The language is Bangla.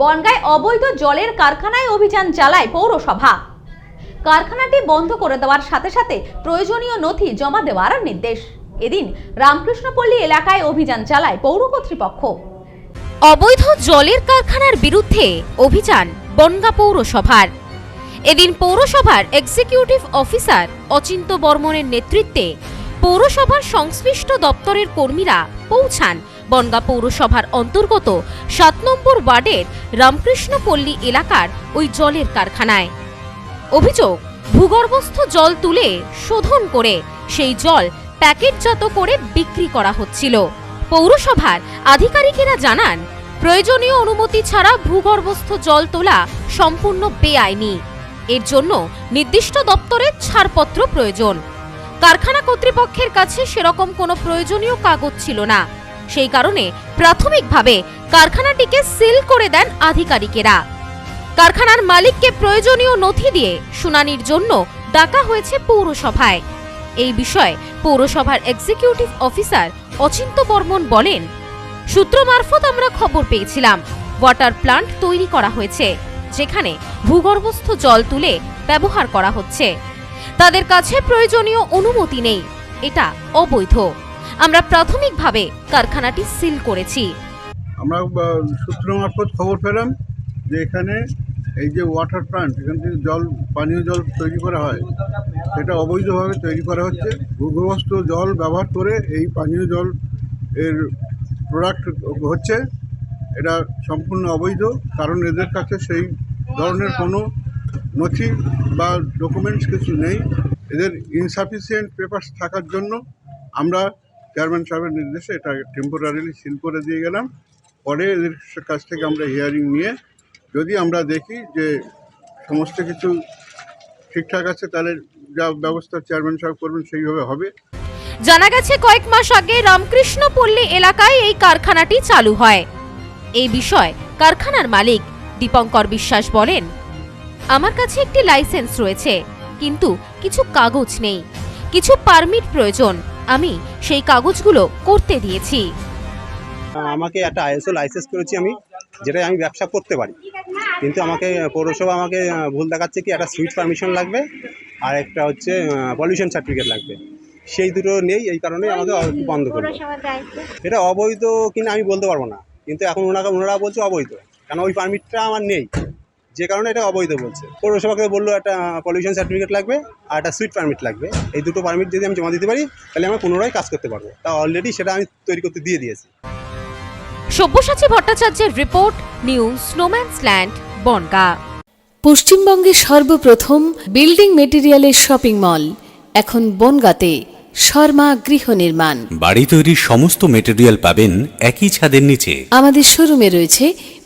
বনগায় অবৈধ জলের কারখানায় অভিযান চালায় পৌরসভা। কারখানাটি বন্ধ করে দেওয়ার সাথে সাথে প্রয়োজনীয় নথি জমা দেওয়ার নির্দেশ। এদিন রামকৃষ্ণপল্লী এলাকায় অভিযান চালায় পৌর কর্তৃপক্ষ। অবৈধ জলের কারখানার বিরুদ্ধে অভিযান বনগা পৌরসভার। এদিন পৌরসভার এক্সিকিউটিভ অফিসার অচিন্ত বর্মনের নেতৃত্বে পৌরসভার সংশ্লিষ্ট দপ্তরের কর্মীরা পৌঁছান বনগা পৌরসভার অন্তর্গত সাত নম্বর ওয়ার্ডের রামকৃষ্ণপল্লী এলাকার ওই জলের কারখানায়। অভিযোগ, ভূগর্ভস্থ জল তুলে শোধন করে সেই জল প্যাকেটজাত করে বিক্রি করা হচ্ছিল। পৌরসভার আধিকারিকেরা জানান, প্রয়োজনীয় অনুমতি ছাড়া ভূগর্ভস্থ জল তোলা সম্পূর্ণ বেআইনি। এর জন্য নির্দিষ্ট দপ্তরের ছাড়পত্র প্রয়োজন। কারখানা কর্তৃপক্ষের কাছে সেরকম কোনো প্রয়োজনীয় কাগজ ছিল না। সেই কারণে প্রাথমিকভাবে কারখানাটিকে সিল করে দেন আধিকারিকেরা। কারখানার মালিককে প্রয়োজনীয় নথি দিয়ে শুনানির জন্য ডাকা হয়েছে পৌরসভায়। এই বিষয়ে পৌরসভার এক্সিকিউটিভ অফিসার অচিন্ত বর্মন বলেন, সূত্র মারফত আমরা খবর পেয়েছিলাম, ওয়াটার প্লান্ট তৈরি করা হয়েছে, যেখানে ভূগর্ভস্থ জল তুলে ব্যবহার করা হচ্ছে। তাদের কাছে প্রয়োজনীয় অনুমতি নেই, এটা অবৈধ। আমরা প্রাথমিকভাবে কারখানাটি সিল করেছি। আমরা সূত্র মারফত খবর পেলাম যে এখানে এই যে ওয়াটার প্লান্ট এখান থেকে জল, পানীয় জল তৈরি করা হয়, সেটা অবৈধভাবে তৈরি করা হচ্ছে। ভূগর্ভস্থ জল ব্যবহার করে এই পানীয় জল এর প্রোডাক্ট হচ্ছে। এটা সম্পূর্ণ অবৈধ, কারণ এদের কাছে সেই ধরনের কোনো নথি বা ডকুমেন্টস কিছু নেই। এদের ইনসাফিসিয়েন্ট পেপারস থাকার জন্য আমরা চেয়ারম্যান সাহেবের নির্দেশে এটা টেম্পোরারিলি সিল করে দিয়ে গেলাম। পরে এদের কাছ থেকে আমরা হিয়ারিং নিয়ে যদি আমরা দেখি যে সমস্ত কিছু ঠিকঠাক আছে, তাহলে যা ব্যবস্থা চেয়ারম্যান সাহেব করবেন সেইভাবে হবে। জানা গেছে কয়েক মাস আগে রামকৃষ্ণপল্লী এলাকায় এই কারখানাটি চালু হয়। এই বিষয়ে কারখানার মালিক দীপঙ্কর বিশ্বাস বলেন, আমার কাছে একটি লাইসেন্স রয়েছে, কিন্তু কিছু কাগজ নেই, কিছু পারমিট প্রয়োজন আমি সেই কাগজগুলো করতে দিয়েছি। আমাকে একটা আইএসও লাইসেন্স করেছি আমি যেটা আমি ব্যবসা করতে পারি। কিন্তু আমাকে পৌরসভা আমাকে ভুল দেখাচ্ছে কি একটা সুইচ পারমিশন লাগবে আর একটা হচ্ছে পলিউশন সার্টিফিকেট লাগবে। সেই দুটো নেই এই কারণে আমাকে বন্ধ করবে এটা অবৈধ কিনা আমি বলতে পারব না কিন্তু এখন ওনারা ওনারা বলছে অবৈধ কেন ওই পারমিটটা আমার নেই। যে কারণে এটা অবৈধ বলছে। পৌরসভাকে বলল একটা পলিউশন সার্টিফিকেট লাগবে আর একটা সুইট পারমিট লাগবে। এই দুটো পারমিট যদি আমি জমা দিতে পারি তাহলে আমি পুনরায় কাজ করতে পারব। তা অলরেডি সেটা আমি তৈরি করতে দিয়ে দিয়েছি। সব্যসাচী ভট্টাচার্যের report news snowman's land Bongaon. পশ্চিমবঙ্গের সর্বপ্রথম বিল্ডিং মেটেরিয়ালের শপিং মল এখন বনগাঁতে শর্মা গৃহ নির্মাণ। বাড়ি তৈরির সমস্ত মেটেরিয়াল পাবেন একই ছাদের নিচে। আমাদের শোরুমে রয়েছে